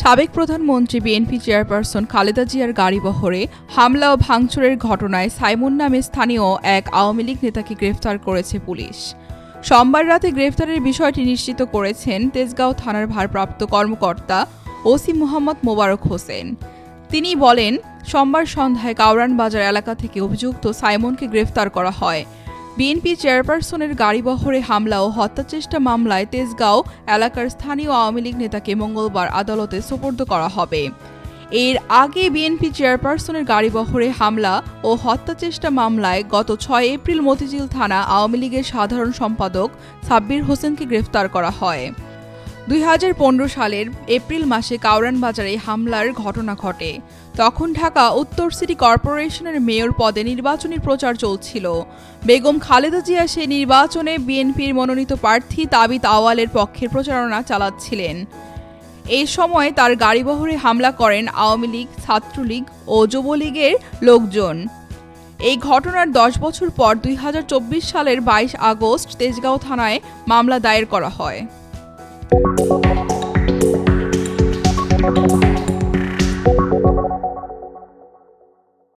সাবেক প্রধানমন্ত্রী BNP chairperson Khaleda জিয়ার গাড়িবহরে হামলা ও ভাঙচুরের ঘটনায় সাইমন নামে স্থানীয় এক আওয়ামী লীগ নেতাকে গ্রেফতার করেছে পুলিশ। সোমবার রাতে গ্রেফতারের বিষয়টি নিশ্চিত করেছেন তেজগাঁও থানার ভারপ্রাপ্ত কর্মকর্তা ওসি মোহাম্মদ মোবারক হোসেন। তিনি বলেন, সোমবার সন্ধ্যায় কাউরান বাজার এলাকা থেকে অভিযুক্ত সাইমনকে গ্রেফতার করা হয়। বিএনপি চেয়ারপারসনের গাড়িবহরে হামলা ও হত্যাচেষ্টা মামলায় তেজগাঁও এলাকার স্থানীয় আওয়ামী লীগ নেতাকে মঙ্গলবার আদালতে সোপর্দ করা হবে। এর আগে বিএনপি চেয়ারপারসনের গাড়িবহরে হামলা ও হত্যাচেষ্টা মামলায় গত ছয় এপ্রিল মতিঝিল থানা আওয়ামী লীগের সাধারণ সম্পাদক সাব্বির হোসেনকে গ্রেফতার করা হয়। দুই সালের এপ্রিল মাসে কাউরান বাজারে হামলার ঘটনা ঘটে। তখন ঢাকা উত্তর সিটি কর্পোরেশনের মেয়র পদে নির্বাচনী প্রচার চলছিল। বেগম খালেদা জিয়া সে নির্বাচনে বিএনপির মনোনীত প্রার্থী তাবিত আওয়ালের পক্ষে প্রচারণা চালাচ্ছিলেন। এই সময় তার গাড়িবহরে হামলা করেন আওয়ামী লীগ, ছাত্রলীগ ও যুবলীগের লোকজন। এই ঘটনার দশ বছর পর দুই হাজার চব্বিশ সালের বাইশ আগস্ট তেজগাঁও থানায় মামলা দায়ের করা হয়। Thank you.